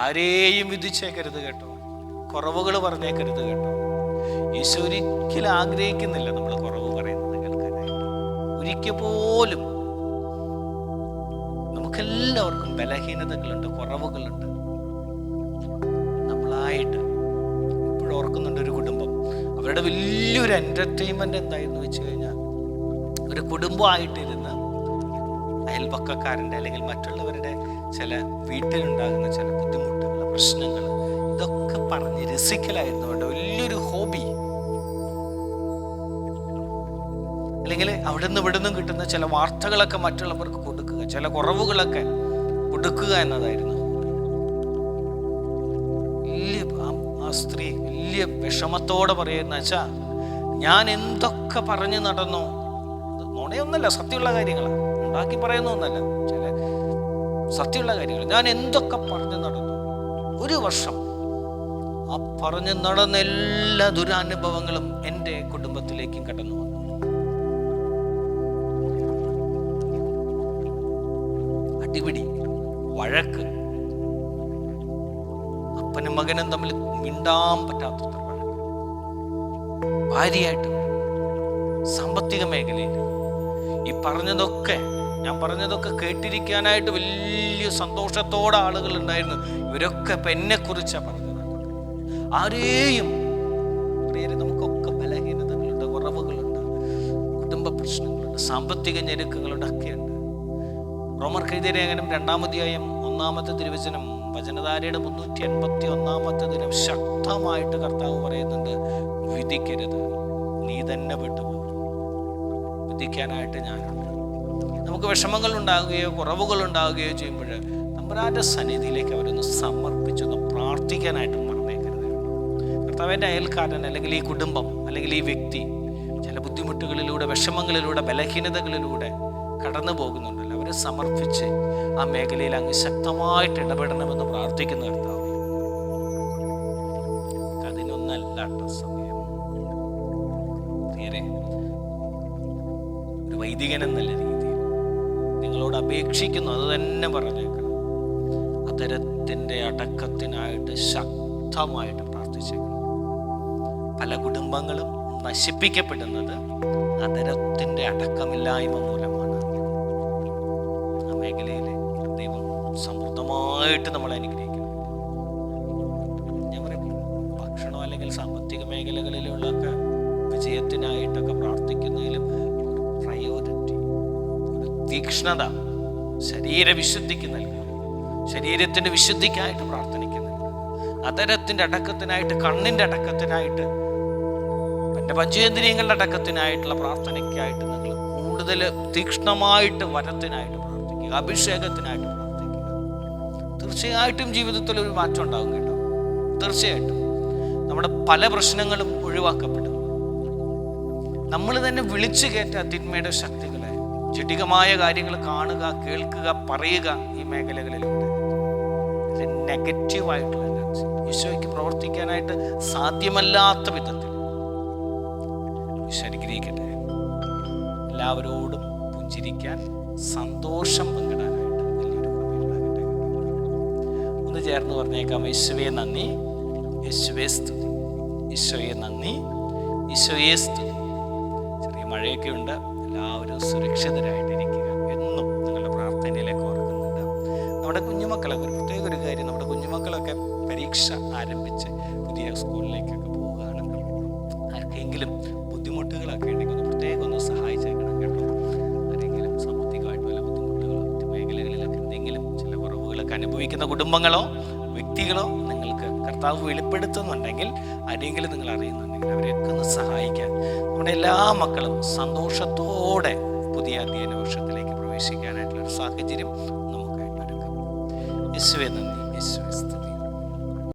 ആരെയും വിധിച്ചേക്കരുത് കേട്ടോ. കുറവുകൾ പറഞ്ഞേക്കരുത് കേട്ടോ. ഈശോ ഒരിക്കലും ആഗ്രഹിക്കുന്നില്ല നമ്മൾ കുറവ് പറയുന്നത് കേൾക്കാനായിട്ട്. ഒരിക്കൽ പോലും നമുക്കെല്ലാവർക്കും ബലഹീനതകളുണ്ട് കുറവുകളുണ്ട്. നമ്മളായിട്ട് ഇപ്പോഴും ഓർക്കുന്നുണ്ട് ഒരു കുടുംബം. അവരുടെ വലിയൊരു എന്റർടൈൻമെന്റ് എന്തായിരുന്നു വെച്ച് കഴിഞ്ഞാൽ ഒരു കുടുംബമായിട്ടിരുന്ന് അയൽപക്കക്കാരന്റെ അല്ലെങ്കിൽ മറ്റുള്ളവരുടെ ചില വീട്ടിലുണ്ടാകുന്ന ചില ബുദ്ധിമുട്ടുകൾ പ്രശ്നങ്ങൾ. ഇതൊക്കെ പറഞ്ഞ് രസിക്കലായിരുന്നു അവരുടെ വലിയൊരു ഹോബി. അല്ലെങ്കിൽ അവിടെ നിന്ന് ഇവിടെ നിന്നും കിട്ടുന്ന ചില വാർത്തകളൊക്കെ മറ്റുള്ളവർക്ക് കൊടുക്കുക ചില കുറവുകളൊക്കെ കൊടുക്കുക എന്നതായിരുന്നു. വലിയ ആ- സ്ത്രീ വലിയ വിഷമത്തോടെ പറയുന്ന വെച്ചാ ഞാൻ എന്തൊക്കെ പറഞ്ഞു നടന്നു? നുണയൊന്നല്ല സത്യമുള്ള കാര്യങ്ങളാണ് ഉണ്ടാക്കി പറയുന്ന ഒന്നല്ല ചില സത്യമുള്ള കാര്യങ്ങൾ. ഞാൻ എന്തൊക്കെ പറഞ്ഞു നടന്നു? ഒരു വർഷം. ആ പറഞ്ഞു നടന്ന എല്ലാ ദുരനുഭവങ്ങളും എന്റെ കുടുംബത്തിലേക്കും കടന്നു വന്നു. അടിപിടി വഴക്ക്. അപ്പനും മകനും തമ്മിൽ മിണ്ടാൻ പറ്റാത്തത്ര വഴക്ക്. ഭാര്യയായിട്ട് സാമ്പത്തിക മേഖലയിൽ ഈ പറഞ്ഞതൊക്കെ ഞാൻ പറഞ്ഞതൊക്കെ കേട്ടിരിക്കാനായിട്ട് വലിയ സന്തോഷത്തോടെ ആളുകൾ ഉണ്ടായിരുന്നു ഇവരൊക്കെ ഇപ്പം എന്നെ കുറിച്ചാണ് പറഞ്ഞത്. ആരെയും നമുക്കൊക്കെ ബലഹീനതകളുണ്ട് കുറവുകളുണ്ട് കുടുംബ പ്രശ്നങ്ങളുണ്ട് സാമ്പത്തിക ഞെരുക്കങ്ങളുണ്ട് ഒക്കെയുണ്ട് റോമർ ലേഖനം രണ്ടാമധ്യായം ഒന്നാമത്തെ തിരുവചനം വചനധാരയുടെ മുന്നൂറ്റി എൺപത്തി ഒന്നാമത്തെ ദിനം ശക്തമായിട്ട് കർത്താവ് പറയുന്നുണ്ട് വിധിക്കരുത്. നീ തന്നെ വിട്ടുപോകും. വിധിക്കാനായിട്ട് ഞാനുണ്ട്. നമുക്ക് വിഷമങ്ങൾ ഉണ്ടാകുകയോ കുറവുകൾ ഉണ്ടാകുകയോ ചെയ്യുമ്പോൾ തമ്പുരാന്റെ സന്നിധിയിലേക്ക് അവരൊന്ന് സമർപ്പിച്ചൊന്ന് പ്രാർത്ഥിക്കാനായിട്ട് മറന്നേക്കരുത്. കർത്താവിന്റെ അയൽക്കാരൻ അല്ലെങ്കിൽ ഈ കുടുംബം അല്ലെങ്കിൽ ഈ വ്യക്തി ചില ബുദ്ധിമുട്ടുകളിലൂടെ വിഷമങ്ങളിലൂടെ ബലഹീനതകളിലൂടെ കടന്നു പോകുന്നുണ്ടല്ലോ. അവരെ സമർപ്പിച്ച് ആ മേഖലയിൽ അങ്ങ് ശക്തമായിട്ട് ഇടപെടണമെന്ന് പ്രാർത്ഥിക്കുന്ന കർത്താവ്. അതിനൊന്നല്ല സമയം. ഒരു വൈദികൻ എന്നല്ല നിങ്ങളോട് അപേക്ഷിക്കുന്നു അത് തന്നെ പറഞ്ഞേക്കണം. അതരത്തിന്റെ അടക്കത്തിനായിട്ട് ശക്തമായിട്ട് പ്രാർത്ഥിച്ചേക്കണം. പല കുടുംബങ്ങളും നശിപ്പിക്കപ്പെടുന്നത് അതരത്തിന്റെ അടക്കമില്ലായ്മ മൂലമാണ്. ആ മേഖലയിൽ ദൈവം സമൃദ്ധമായിട്ട് നമ്മളെ അനുഗ്രഹിക്കണം. ഞാൻ പറയും ഭക്ഷണം അല്ലെങ്കിൽ സാമ്പത്തിക മേഖലകളിലുള്ളൊക്കെ വിജയത്തിനായിട്ടൊക്കെ പ്രാർത്ഥിക്കുന്നതിലും ഒരു തീക്ഷ്ണത ശരീരവിശുദ്ധിക്ക് നൽകുക ശരീരത്തിന്റെ വിശുദ്ധിക്കായിട്ട് പ്രാർത്ഥിക്കുന്നു അതരത്തിന്റെ അടക്കത്തിനായിട്ട് കണ്ണിന്റെ അടക്കത്തിനായിട്ട് എന്റെ പഞ്ചേന്ദ്രിയങ്ങളുടെ അടക്കത്തിനായിട്ടുള്ള പ്രാർത്ഥനയ്ക്കായിട്ട് നിങ്ങൾ കൂടുതൽ തീക്ഷ്ണമായിട്ട് വരത്തിനായിട്ട് പ്രാർത്ഥിക്കുക അഭിഷേകത്തിനായിട്ട് പ്രാർത്ഥിക്കുക. തീർച്ചയായിട്ടും ജീവിതത്തിൽ ഒരു മാറ്റം ഉണ്ടാകും കേട്ടോ. തീർച്ചയായിട്ടും. നമ്മുടെ പല പ്രശ്നങ്ങളും ഒഴിവാക്കപ്പെടും. നമ്മൾ തന്നെ വിളിച്ചു കയറ്റ തിന്മയുടെ ശക്തികളെ ജടികമായ കാര്യങ്ങൾ കാണുക കേൾക്കുക പറയുക ഈ മേഖലകളിലുണ്ട്. നെഗറ്റീവായിട്ടുള്ള ഈശോയ്ക്ക് പ്രവർത്തിക്കാനായിട്ട് സാധ്യമല്ലാത്ത വിധത്തിൽ. ഈശോ അനുഗ്രഹിക്കട്ടെ. എല്ലാവരോടും പുഞ്ചിരിക്കാൻ സന്തോഷം പങ്കിടാനായിട്ട് വലിയൊരു ഒന്ന് ചേർന്ന് പറഞ്ഞേക്കാം. യേശുവേ നന്ദി. യേശുവേ സ്തുതി. ഈശോയെ നന്ദി. ഈശോയെ സ്തുതി. ചെറിയ മഴയൊക്കെ ഉണ്ട്. എല്ലാവരും സുരക്ഷിതരായിട്ടിരിക്കുക. എന്നും നിങ്ങളുടെ പ്രാർത്ഥനയിലേക്ക് ഓർക്കുന്നുണ്ട്. നമ്മുടെ കുഞ്ഞുമക്കളൊക്കെ ഒരു പ്രത്യേക ഒരു കാര്യം നമ്മുടെ കുഞ്ഞുമക്കളൊക്കെ പരീക്ഷ ആരംഭിച്ച് പുതിയ സ്കൂളിലേക്കൊക്കെ പോവുകയാണെങ്കിൽ ആർക്കെങ്കിലും ബുദ്ധിമുട്ടുകളൊക്കെ ഉണ്ടെങ്കിൽ ഒന്ന് പ്രത്യേകം ഒന്ന് സഹായിച്ചേക്കണം കേട്ടോ. ആരെങ്കിലും സാമ്പത്തികമായിട്ട് വല്ല ബുദ്ധിമുട്ടുകളോ മറ്റു മേഖലകളിലൊക്കെ എന്തെങ്കിലും ചില കുറവുകളൊക്കെ അനുഭവിക്കുന്ന കുടുംബങ്ങളോ വ്യക്തികളോ നിങ്ങൾക്ക് കർത്താവ് വെളിപ്പെടുത്തുന്നുണ്ടെങ്കിൽ ആരെങ്കിലും നിങ്ങൾ അറിയുന്നുണ്ടെങ്കിൽ അവരെയൊക്കെ ഒന്ന് സഹായിക്കാൻ. നമ്മുടെ എല്ലാ മക്കളും സന്തോഷത്തോടെ പുതിയ അധ്യയന വർഷത്തിലേക്ക് പ്രവേശിക്കാനായിട്ടുള്ള ഒരു സാഹചര്യം നമുക്ക് ഒരുക്കാം. യേശുവെ നന്ദി. യേശുവെ സ്തുതി.